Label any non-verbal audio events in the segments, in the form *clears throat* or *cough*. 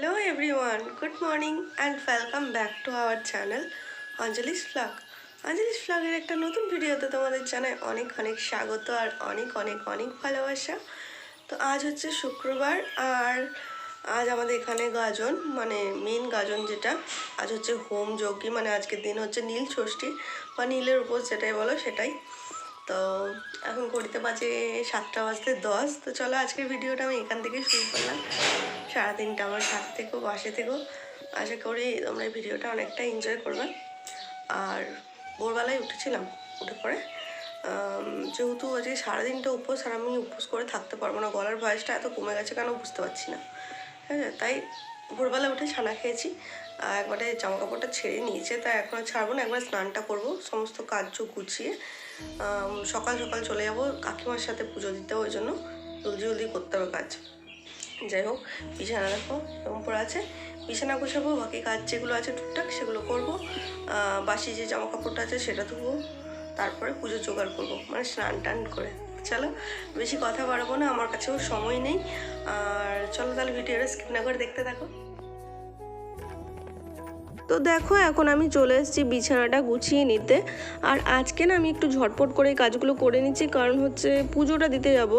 Hello everyone, good morning and welcome back to our channel Anjali's vlog Anjali's ফ্লগের একটা নতুন ভিডিওতে তোমাদের জানাই অনেক অনেক স্বাগত আর অনেক অনেক অনেক ভালোবাসা। তো আজ হচ্ছে শুক্রবার আর আজ আমাদের এখানে গাজন মানে মেন গাজন যেটা আজ হচ্ছে হোম যজ্ঞী মানে আজকের দিন হচ্ছে নীল ষষ্ঠী বা নীলের উপর যেটাই বলো সেটাই। তো এখন ঘড়িতে বাজে সাতটা বাজতে দশ। তো চলো আজকের ভিডিওটা আমি এখান থেকে শুরু করলাম। সারাদিনটা আমার সাথে থেকো বাসে থেকো। আশা করি তোমরা এই ভিডিওটা অনেকটা এনজয় করবে। আর ভোরবেলায় উঠেছিলাম উঠে পরে যেহেতু আজকে সারাদিনটা উপোস আর আমি উপোস করে থাকতে পারব না, গলার ভয়েসটা এত কমে গেছে কেন বুঝতে পারছি না। হ্যাঁ তাই ভোরবেলা উঠে ছানা খেয়েছি। একবারে জামা কাপড়টা ছেড়ে নিয়েছে, তাই এখন আর ছাড়বো না, একবার স্নানটা করব। সমস্ত কাজ গুছিয়ে সকাল সকাল চলে যাব, কাকিমার সাথে পুজো দিতে, ওই জন্য জলদি জলদি করতে হবে কাজ। যাই হোক, বিছানা দেখো এরকম পড়ে আছে। বিছানা গোছাবো, বাকি কাজ যেগুলো আছে টুকটাক সেগুলো করব। বাসি যে জামা কাপড়টা আছে সেটা ধুবো, তারপরে পুজো জোগাড় করব মানে স্নান টান করে। চলো, বেশি কথা বাড়াবো না, আমার কাছেও সময় নেই। আর চলো তাহলে ভিডিওটা স্কিপ না করে দেখতে থাকো। তো দেখো, এখন আমি চলে এসেছি বিছানাটা গুছিয়ে নিতে। আর আজকে না আমি একটু ঝটপট করে কাজগুলো করে নিচ্ছি, কারণ হচ্ছে পুজোটা দিতে যাব।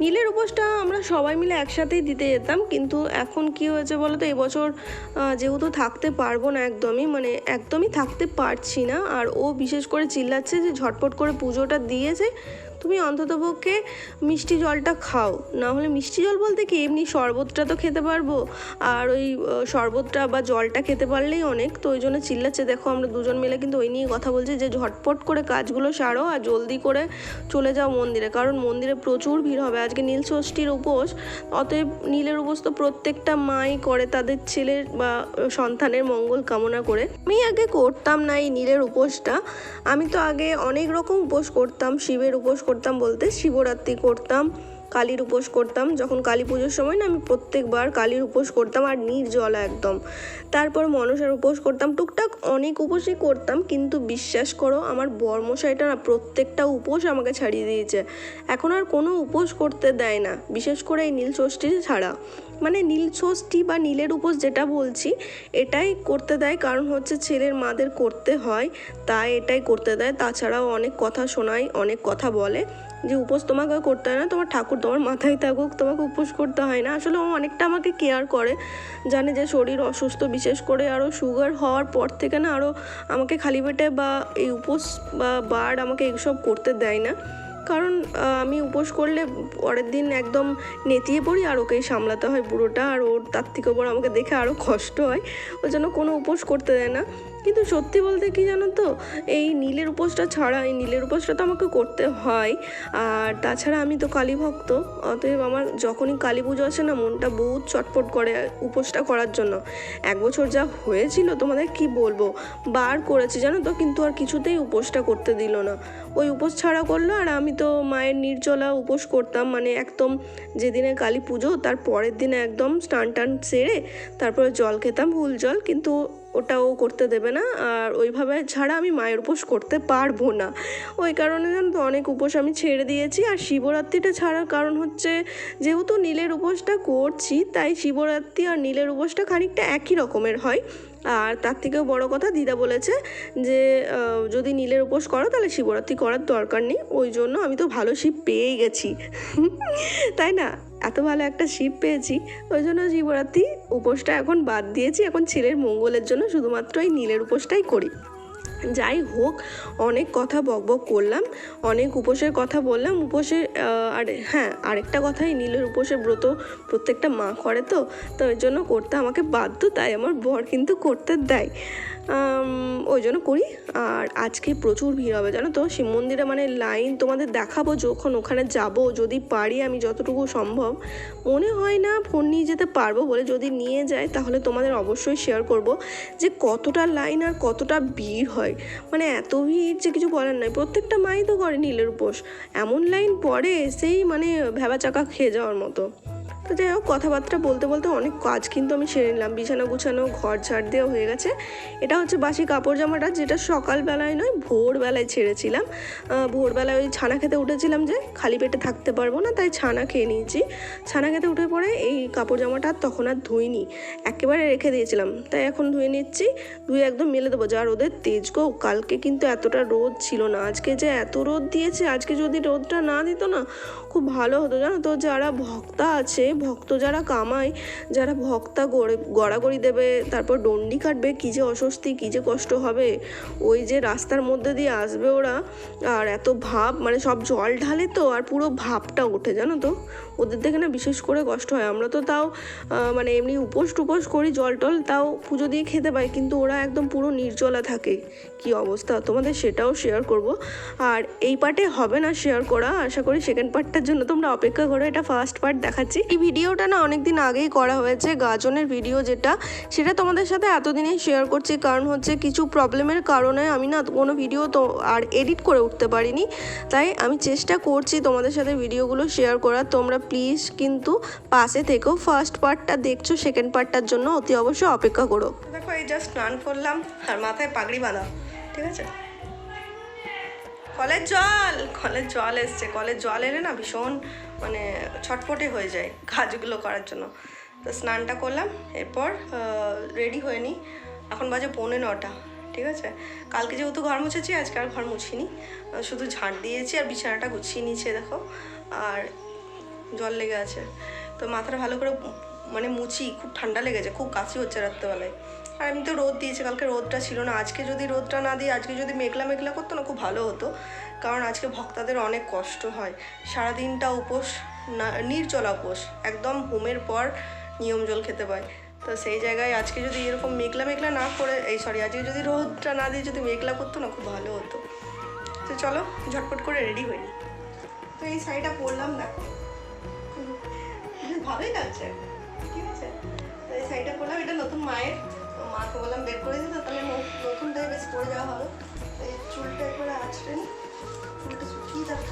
নীলের উপোসটা আমরা সবাই মিলে একসাথেই দিতে যেতাম, কিন্তু এখন কি হয়েছে বলো তো এবছর যেহেতু থাকতে পারব না একদমই মানে একদমই থাকতে পারছি না। আর ও বিশেষ করে চিল্লাচ্ছে যে ঝটপট করে পুজোটা দিয়েছে তুমি অন্ততপক্ষে মিষ্টি জলটা খাও। না হলে মিষ্টি জল বলতে কি? এমনি শরবতটা তো খেতে পারব। আর ওই শরবতটা বা জলটা খেতে পারলেই অনেক। তো ওই জন্য চিল্লাচ্ছে। দেখো, আমরা দুজন মিলে কিন্তু ওই নিয়ে কথা বলছি যে, ঝটপট করে কাজগুলো সারো আর জলদি করে চলে যাও মন্দিরে। কারণ মন্দিরে প্রচুর ভিড় হবে। আজকে নীল ষষ্ঠীর উপোস। অতএব নীলের উপোস তো প্রত্যেকটা মাই করে তাদের ছেলের বা সন্তানের মঙ্গল কামনা করে। আমি আগে করতাম না এই নীলের উপোসটা। আমি তো আগে অনেক রকম উপোস করতাম। শিবের উপোস করতাম বলতে শিবরাত্রি করতাম। কালীর উপোস করতাম। যখন কালী পুজোর সময় না আমি প্রত্যেকবার কালীর উপোস করতাম আর নির্জলা একদম। তারপর মনসার উপোস করতাম। টুকটাক অনেক উপোসই করতাম, কিন্তু বিশ্বাস করো আমার বর্মশাইটা না প্রত্যেকটা উপোস আমাকে ছাড়িয়ে দিয়েছে। এখন আর কোনো উপোস করতে দেয় না, বিশেষ করে এই নীল ষষ্ঠী ছাড়া। মানে নীল ষষ্ঠী বা নীলের উপোস যেটা বলছি, এটাই করতে দেয়। কারণ হচ্ছে ছেলের মাদের করতে হয়, তাই এটাই করতে দেয়। তাছাড়াও অনেক কথা শোনায়, অনেক কথা বলে। যে উপোস তোমাকে করতে হয় না, তোমার ঠাকুর তোমার মাথায় থাকুক, তোমাকে উপোস করতে হয় না। আসলে ও অনেকটা আমাকে কেয়ার করে, জানে যে শরীর অসুস্থ, বিশেষ করে আরও সুগার হওয়ার পর থেকে না আরও আমাকে খালি পেটে বা এই উপোস বা বার আমাকে এইসব করতে দেয় না। কারণ আমি উপোস করলে পরের দিন একদম নেতিয়ে পড়ি আর ওকেই সামলাতে হয় পুরোটা, আর ওর তার থেকে ওপর আমাকে দেখে আরও কষ্ট হয়। ওই জন্য কোনো উপোস করতে দেয় না। কিন্তু সত্যি বলতে কি জানো তো, এই নীলের উপোসটা ছাড়া, এই নীলের উপোসটা তো আমাকে করতে হয়। আর তাছাড়া আমি তো কালী ভক্ত, অতএব আমার যখনই কালী পুজো আসে না, মনটা বহুত চটপট করে উপোসটা করার জন্য। এক বছর যা হয়েছিল, তোমাদের কি বলব? বার করেছি, জানো তো, কিন্তু আর কিছুতেই উপোসটা করতে দিল না। ওই উপোস ছাড়া করল, আর আমি তো মায়ের নির্জলা উপোস করতাম মানে একদম যেদিনে কালী পুজো, তার পরের দিনে একদম স্নান টান সেরে তারপরে জল খেতাম, ফুল জল, কিন্তু ওটাও করতে দেবে না। আর ওইভাবে ছাড়া আমি মায়ের উপোস করতে পারব না। ওই কারণে জানো তো অনেক উপোস আমি ছেড়ে দিয়েছি। আর শিবরাত্রিটা ছাড়ার কারণ হচ্ছে যেহেতু নীলের উপোসটা করছি, তাই শিবরাত্রি আর নীলের উপোসটা খানিকটা একই রকমের হয়। আর তার থেকেও বড় কথা দিদা বলেছে যে যদি নীলের উপোস করো তাহলে শিবরাত্রি করার দরকার নেই। ওই জন্য আমি তো ভালো শিব পেয়েই গেছি। তাই না? এত ভালো একটা শিব পেয়েছি, ওই জন্য শিবরাত্রি উপোসটা এখন বাদ দিয়েছি, এখন ছেলের মঙ্গলের জন্য শুধুমাত্র এই নীলের উপোসটাই করি। যাই হোক, অনেক কথা বকবক করলাম, অনেক উপোসের কথা বললাম, উপোসের আর হ্যাঁ আরেকটা কথাই, নীলের উপোসের ব্রত প্রত্যেকটা মা করে তো তো ওই জন্য করতে আমাকে বাধ্য, তাই আমার বর কিন্তু করতে দেয়। ওই জন্য করি। আর আজকে প্রচুর ভিড় হবে, জানো তো? শিব মন্দিরে মানে লাইন তোমাদের দেখাবো যখন ওখানে যাব, যদি পারি আমি যতটুকু সম্ভব। মনে হয় না ফোন নিয়ে যেতে পারব বলে, যদি নিয়ে যায় তাহলে তোমাদের অবশ্যই শেয়ার করব যে কতটা লাইন আর কতটা ভিড় হয়। মানে এত ভিড় যে কিছু বলার নয় প্রত্যেকটা মাই তো করে নীলের উপোস। এমন লাইন পড়ে সেই মানে ভেবা চাকা খেয়ে যাওয়ার মতো। তো যাই হোক, কথাবার্তা বলতে বলতে অনেক কাজ কিন্তু আমি সেরে নিলাম। বিছানা গুছানো, ঘর ঝাড় দেওয়া হয়ে গেছে। এটা হচ্ছে বাসি কাপড় জামাটা, যেটা সকালবেলায় নয়, ভোরবেলায় ছেড়েছিলাম। ভোরবেলায় ওই ছানা খেতে উঠেছিলাম যে, খালি পেটে থাকতে পারব না, তাই ছানা খেয়ে নিয়েছি। ছানা খেতে উঠে পরে এই কাপড় জামাটা তখন আর ধুইনি, একেবারে রেখে দিয়েছিলাম। তাই এখন ধুয়ে নিচ্ছি, ধুয়ে একদম মেলে দেবো। যা রোদের তেজ গো, কালকে কিন্তু এতটা রোদ ছিল না, আজকে যে এত রোদ দিয়েছে, আজকে যদি রোদটা না দিত না, খুব ভালো হতো। জানো তো, যারা ভক্তা আছে ভক্ত যারা কামায়, যারা ভক্তা গড়ে, গড়াগড়ি দেবে, তারপর ডন্ডি কাটবে, কী যে অস্বস্তি, কী যে কষ্ট হবে, ওই যে রাস্তার মধ্যে দিয়ে আসবে ওরা, আর এত ভাব মানে সব জল ঢালে তো, আর পুরো ভাবটা ওঠে, জানো তো? ওদের দেখে না বিশেষ করে কষ্ট হয়। আমরা তো তাও মানে এমনি উপোস টুপোস করি, জল টল তাও পুজো দিয়ে খেতে পাই, কিন্তু ওরা একদম পুরো নির্জলা থাকে। কি অবস্থা? তোমাদের সেটাও শেয়ার করব। আর এই পার্টে হবে না শেয়ার করা। আশা করি সেকেন্ড পার্টটার জন্য তোমরা অপেক্ষা করো, এটা ফার্স্ট পার্ট দেখাচ্ছি। এই ভিডিওটা না অনেক দিন আগেই করা হয়েছে, গাজনের ভিডিও যেটা, সেটা তোমাদের সাথে এতদিনেই শেয়ার করছি। কারণ হচ্ছে কিছু প্রবলেমের কারণে আমি না কোনো ভিডিও তো আর এডিট করে উঠতে পারিনি। তাই আমি চেষ্টা করছি তোমাদের সাথে ভিডিওগুলো শেয়ার করার। তোমরা প্লিজ কিন্তু পাশে থেকেও ফার্স্ট পার্টটা দেখছ সেকেন্ড পার্টটার জন্য অতি অবশ্যই অপেক্ষা করো। দেখো, এই জাস্ট স্নান করলাম, আর মাথায় পাগড়ি বাঁধা, ঠিক আছে? কলের জল কলের জল এসছে, কলের জল এলে না ভীষণ মানে ছটপটে হয়ে যায় কাজগুলো করার জন্য। তো স্নানটা করলাম, এরপর রেডি হয়ে নিই এখন বাজে পৌনে নটা, ঠিক আছে? কালকে যেহেতু ঘর মুছেছি, আজকে আর ঘর মুছিনি। শুধু ঝাঁট দিয়েছি আর বিছানাটা গুছিয়ে নিয়েছে, দেখো। আর জল লেগে আছে। তো মাথাটা ভালো করে মানে মুছি, খুব ঠান্ডা লেগেছে, খুব কাশি হচ্ছে রাত্রেবেলায়। আর এমনি তো রোদ দিয়েছে, কালকে রোদটা ছিল না। আজকে যদি রোদটা না দিয়ে আজকে যদি মেঘলা মেঘলা করতো না, খুব ভালো হতো। কারণ আজকে ভক্তাদের অনেক কষ্ট হয়। সারাদিনটা উপোস, না, নির্জলা উপোস, একদম হোমের পর নিয়ম জল খেতে পায়। তো সেই জায়গায় আজকে যদি এরকম মেঘলা মেঘলা না করে, এই সরি আজকে যদি রোদটা না দিয়ে যদি মেঘলা করতো না, খুব ভালো হতো। তো চলো, ঝটপট করে রেডি হইনি তো এই শাড়িটা পরলাম দেখো ভালোই লাগছে ঠিক আছে? তো এই শাড়িটা পরলাম এটা নতুন মায়ের। তো মাকে বললাম, বের করে দিতে তাহলে ন- নতুনটাই বেশ পরে যাওয়া হবে। তো এই চুলটা একবারে আছড়ে চুলটা শুকিয়ে যাবে।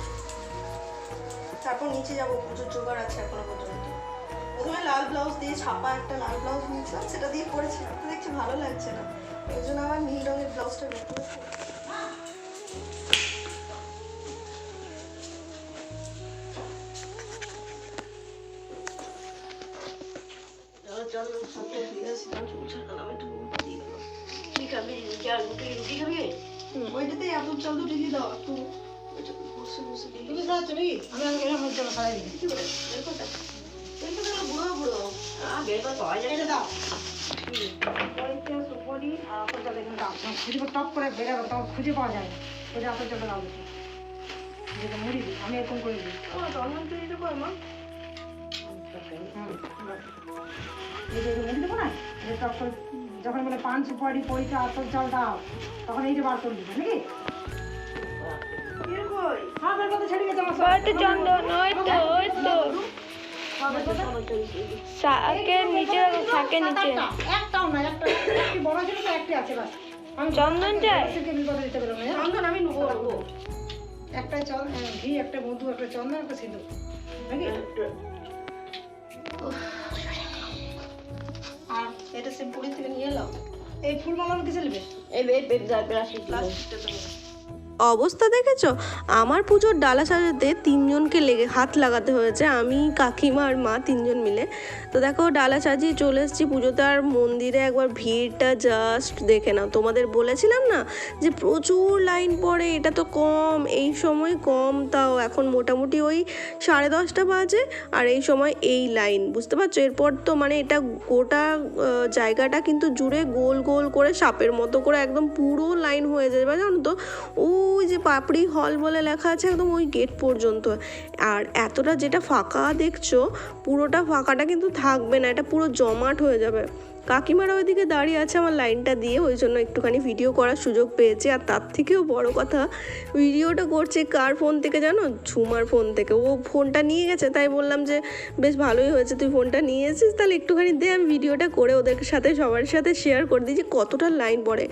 তারপর নিচে যাব। পুজোর জোগাড় আছে এখনও পর্যন্ত। প্রথমে লাল ব্লাউজ দিয়ে ছাপা একটা লাল ব্লাউজ নিয়েছিলাম, সেটা দিয়ে পরেছিলাম তো দেখছি ভালো লাগছে না। ওই জন্য আবার নীল রঙের ব্লাউজটা বের করেছি। দিলাম ওইটাতেই এত দুটো দাও একটু তুমি আমি আগে সারাই গেলে বুড়ো বুড়ো আর আপেল জল এখানে দাও খুঁজে টপ করে বেরাবে তখন খুঁজে পাওয়া যায় না ওই যে আপেল জলটা যেটা মুড়ি দিই আমি এরকম করে দিই আমার জন্ম দেবো মা হুম। এই যে এই দেবো না এই যে যখন বলে পান সুপারি পরিচা আপেল জল দাও তখন এই যে বার করে দিবে নাকি কই হ্যাঁ কথা ছেড়ে গেছে আমার ওই চন্দন ওই তো শাকের নিচে শাকের নিচে একটাও না একটা একটি বড় ছিল তো একটি আছে বাস আমি চন্দন চাই? চন্দন আমি নেব একটা চল হ্যাঁ, ঘি একটা মধু একটা চন্দন একটা সিঁদুর নাকি আর এটা সে পুরী থেকে নিয়ে এলাম। এই ফুল মালানো কিসে নেবে প্লাস্টিকটা দেবো অবস্থা দেখেছ? আমার পুজোর ডালা সাজাতে তিনজনকে লেগে হাত লাগাতে হয়েছে। আমি, কাকিমা আর মা তিনজন মিলে। তো দেখো, ডালা সাজিয়ে চলে এসেছি পুজোতে। আর মন্দিরে একবার ভিড়টা জাস্ট দেখে নাও। তোমাদের বলেছিলাম না যে প্রচুর লাইন পড়ে, এটা তো কম। এই সময় কম তাও। এখন মোটামুটি ওই সাড়ে দশটা বাজে আর এই সময় এই লাইন। বুঝতে পারছ? এরপর তো মানে এটা গোটা জায়গাটা কিন্তু জুড়ে গোল গোল করে সাপের মতো করে একদম পুরো লাইন হয়ে যাবে। জানো তো? ওই যে পাপড়ি হল বলে লেখা আছে একদম ওই গেট পর্যন্ত। আর এতটা যেটা ফাঁকা দেখছ, পুরোটা ফাঁকাটা কিন্তু থাকবে না, এটা পুরো জমাট হয়ে যাবে। কাকিমারা ওইদিকে দাঁড়িয়ে আছে আমার লাইনটা দিয়ে, ওই জন্য একটুখানি ভিডিও করার সুযোগ পেয়েছে। আর তার থেকেও বড় কথা ভিডিওটা করছে কার ফোন থেকে জানো? ঝুমার ফোন থেকে। ও ফোনটা নিয়ে গেছে, তাই বললাম যে, বেশ ভালোই হয়েছে, তুই ফোনটা নিয়ে এসেছিস, তাহলে একটুখানি দে, আমি ভিডিওটা করে ওদের সাথে, সবার সাথে শেয়ার করে দিই যে, কতটা লাইন পড়ে।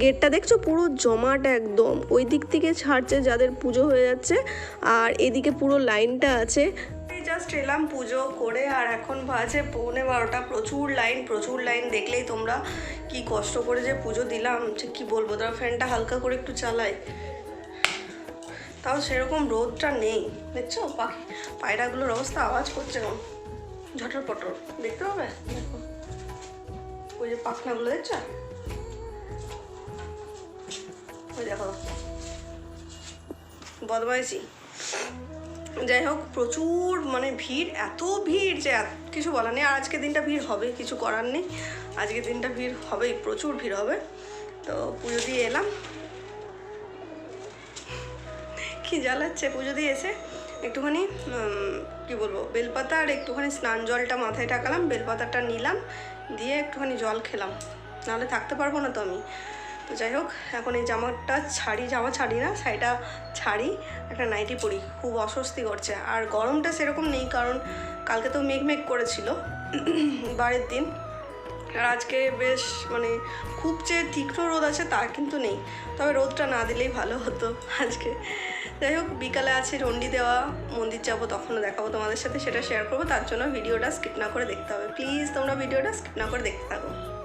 গেটটা দেখছ? পুরো জমাট একদম। ওই দিক থেকে ছাড়ছে যাদের পুজো হয়ে যাচ্ছে, আর এদিকে পুরো লাইনটা আছে জাস্ট এলাম পুজো করে আর এখন বাজে পৌনে বারোটা। প্রচুর লাইন প্রচুর লাইন দেখলেই তোমরা কি কষ্ট করে যে পুজো দিলাম, যে কী বলব? তারা ফ্যানটা হালকা করে একটু চালাই। তাও সেরকম রোদটা নেই, দেখছ? পাখি পায়রাগুলোর অবস্থা, আওয়াজ করছে কেমন ঝটর পটর দেখতে পাবে? দেখো। ওই যে পাখনাগুলো, দেখছ? ওই দেখো। বদমাইশি। যাই হোক, প্রচুর মানে ভিড়, এত ভিড় যে কিছু বলার নেই। আর আজকের দিনটা ভিড় হবে, কিছু করার নেই। আজকের দিনটা ভিড় হবেই, প্রচুর ভিড় হবে। তো পুজো দিয়ে এলাম। কি জ্বালাচ্ছে পুজো দিয়ে এসে? একটুখানি কি বলব, বেলপাতা আর একটুখানি স্নান জলটা মাথায় টাকালাম বেলপাতাটা নিলাম, দিয়ে একটুখানি জল খেলাম। নাহলে থাকতে পারব না তো আমি। তো যাই হোক, এখন এই জামাটা ছাড়ি, জামা ছাড়ি না, শাড়িটা ছাড়ি, একটা নাইটি পরি। খুব অস্বস্তি করছে। আর গরমটা সেরকম নেই, কারণ কালকে তো মেঘ মেঘ করেছিল *clears throat* বারের দিন। আর আজকে বেশ মানে খুব যে তীক্ষ্ণ রোদ আছে, তা কিন্তু নেই। তবে রোদটা না দিলেই ভালো হতো আজকে। যাই হোক, বিকালে আছে, রন্ডি দেওয়া, মন্দির যাব, তখনও দেখাবো তোমাদের সাথে, সেটা শেয়ার করব। তার জন্য ভিডিওটা স্কিপ না করে দেখতে হবে। প্লিজ তোমরা ভিডিওটা স্কিপ না করে দেখতে থাকো।